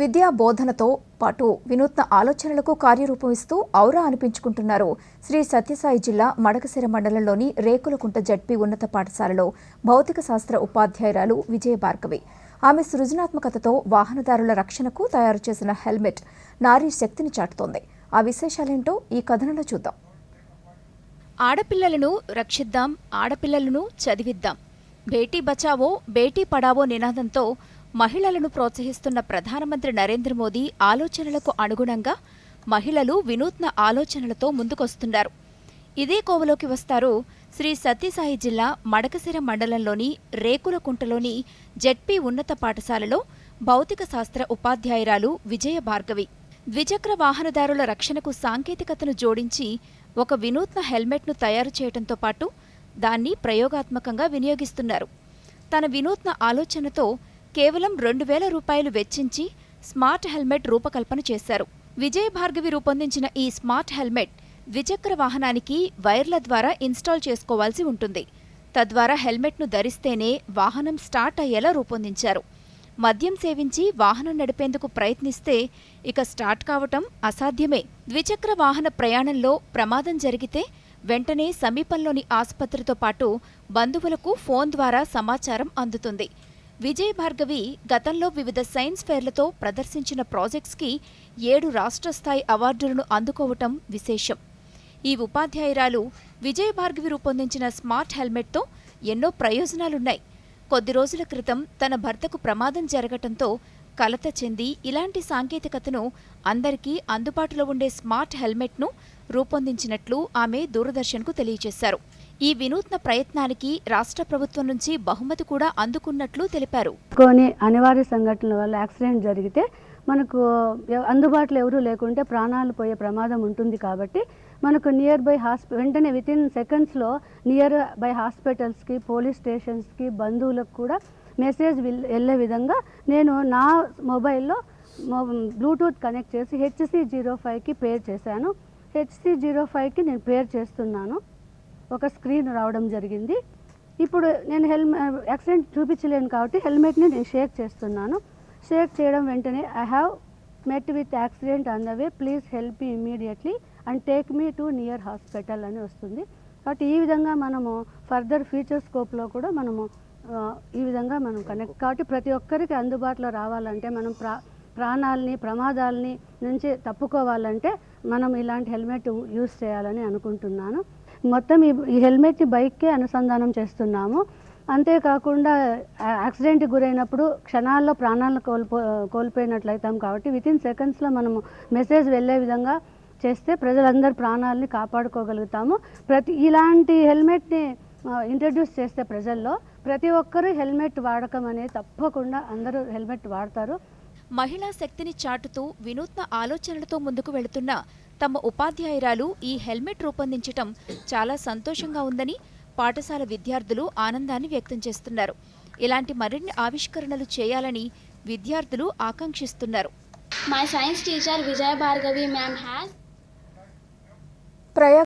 విద్యా బోధనతో పాటు వినూత్న ఆలోచనలకు కార్యరూపం ఇస్తూ ఔరా అనిపించుకుంటున్నారు. శ్రీ సత్యసాయి జిల్లా మడకసిర మండలంలోని రేకులకుంట జడ్పీ ఉన్నత పాఠశాలలో భౌతిక శాస్త్ర ఉపాధ్యాయురాలు విజయ భార్గవి. ఆమె సృజనాత్మకతతో వాహనదారుల రక్షణకు తయారు చేసిన హెల్మెట్ నారీ శక్తిని చాటుతోంది. ఆ విశేషాలేంటో ఈ కథనంలో చూద్దాం. ఆడపిల్లలను రక్షిద్దాం ఆడపిల్లలను చదివిద్దాం. బేటీ బచావో బేటీ పడావో నినాదంతో మహిళలను ప్రోత్సహిస్తున్న ప్రధానమంత్రి నరేంద్ర మోదీ ఆలోచనలకు అనుగుణంగా మహిళలు వినూత్న ఆలోచనలతో ముందుకొస్తున్నారు. ఇదే కోవలోకి వస్తారు శ్రీ సత్యసాయి జిల్లా మడకసిర మండలంలోని రేకులకుంటలోని జెడ్పీ ఉన్నత పాఠశాలలో భౌతిక శాస్త్ర ఉపాధ్యాయురాలు విజయ భార్గవి. ద్విచక్ర వాహనదారుల రక్షణకు సాంకేతికతను జోడించి ఒక వినూత్న హెల్మెట్ను తయారు చేయడంతో పాటు దాన్ని ప్రయోగాత్మకంగా వినియోగిస్తున్నారు. తన వినూత్న ఆలోచనతో కేవలం రెండు వేల రూపాయలు వెచ్చించి స్మార్ట్ హెల్మెట్ రూపకల్పన చేశారు. విజయ భార్గవి రూపొందించిన ఈ స్మార్ట్ హెల్మెట్ ద్విచక్ర వాహనానికి వైర్ల ద్వారా ఇన్స్టాల్ చేసుకోవాల్సి ఉంటుంది. తద్వారా హెల్మెట్ను ధరిస్తేనే వాహనం స్టార్ట్ అయ్యేలా రూపొందించారు. మద్యం సేవించి వాహనం నడిపేందుకు ప్రయత్నిస్తే ఇక స్టార్ట్ కావటం అసాధ్యమే. ద్విచక్ర వాహన ప్రయాణంలో ప్రమాదం జరిగితే వెంటనే సమీపంలోని ఆసుపత్రితో పాటు బంధువులకు ఫోన్ ద్వారా సమాచారం అందుతుంది. విజయ్ భార్గవి గతంలో వివిధ సైన్స్ ఫెయిర్లతో ప్రదర్శించిన ప్రాజెక్ట్స్కి ఏడు రాష్ట్ర స్థాయి అవార్డులను అందుకోవటం విశేషం. ఈ ఉపాధ్యాయురాలు విజయ్ భార్గవి రూపొందించిన స్మార్ట్ హెల్మెట్తో ఎన్నో ప్రయోజనాలున్నాయి. కొద్ది రోజుల క్రితం తన భర్తకు ప్రమాదం జరగటంతో కలత చెంది ఇలాంటి సాంకేతికతను అందరికీ అందుబాటులో ఉండే స్మార్ట్ హెల్మెట్ను రూపొందించినట్లు ఆమె దూరదర్శన్కు తెలియజేశారు. ఈ వినూత్న ప్రయత్నానికి రాష్ట్ర ప్రభుత్వం నుంచి బహుమతి కూడా అందుకున్నట్లు తెలిపారు. కొన్ని అనివార్య సంఘటనల వల్ల యాక్సిడెంట్ జరిగితే మనకు అందుబాటులో ఎవరూ లేకుంటే ప్రాణాలు పోయే ప్రమాదం ఉంటుంది కాబట్టి మనకు నియర్ బై హాస్పి వెంటనే విత్ ఇన్ సెకండ్స్లో నియర్ బై హాస్పిటల్స్కి పోలీస్ స్టేషన్స్కి బంధువులకు కూడా మెసేజ్ వెళ్ళే విధంగా నేను నా మొబైల్లో మొ- బ్లూటూత్ కనెక్ట్ చేసి హెచ్సి జీరో ఫైవ్కి పేర్ చేశాను. హెచ్సి జీరో ఫైవ్కి నేను పేర్ చేస్తున్నాను. ఒక స్క్రీన్ రావడం జరిగింది. ఇప్పుడు నేను హెల్మెట్ యాక్సిడెంట్ చూపించలేను కాబట్టి హెల్మెట్ని నేను షేక్ చేస్తున్నాను. షేక్ చేయడం వెంటనే I have met with accident on the way please help me immediately and take me to near hospital అని వస్తుంది. కాబట్టి ఈ విధంగా మనము ఫర్దర్ ఫ్యూచర్ స్కోప్లో కూడా మనము ఈ విధంగా మనం కనెక్ట్ కాబట్టి ప్రతి ఒక్కరికి అందుబాటులో రావాలంటే మనం ప్రా ప్రాణాలని ప్రమాదాలని నుంచి తప్పుకోవాలంటే మనం ఇలాంటి హెల్మెట్ యూస్ చేయాలని అనుకుంటున్నాను. మొత్తం ఈ ఈ హెల్మెట్ని బైక్కే అనుసంధానం చేస్తున్నాము. అంతేకాకుండా యాక్సిడెంట్ యాక్సిడెంట్కి గురైనప్పుడు క్షణాల్లో ప్రాణాలను కోల్పో కోల్పోయినట్లయితాం కాబట్టి విత్ ఇన్ సెకండ్స్లో మనము మెసేజ్ వెళ్ళే విధంగా చేస్తే ప్రజలందరి ప్రాణాలని కాపాడుకోగలుగుతాము. ప్రతి ఇలాంటి హెల్మెట్ని ఇంట్రడ్యూస్ చేస్తే ప్రజల్లో ప్రతి ఒక్కరూ హెల్మెట్ వాడకం అనేది తప్పకుండా అందరూ హెల్మెట్ వాడతారు. మహిళా శక్తిని చాటుతూ వినూత్న ఆలోచనలతో ముందుకు వెళుతున్న తమ ఉపాధ్యాయురాలు ఈ హెల్మెట్ రూపొందించటం చాలా సంతోషంగా ఉందని పాఠశాల విద్యార్థులు ఆనందాన్ని వ్యక్తం చేస్తున్నారు. ఇలాంటి మరిన్ని ఆవిష్కరణలు చేయాలని విద్యార్థులు ఆకాంక్షిస్తున్నారు. Science teacher Vijay Bhargavi ma'am has Prayag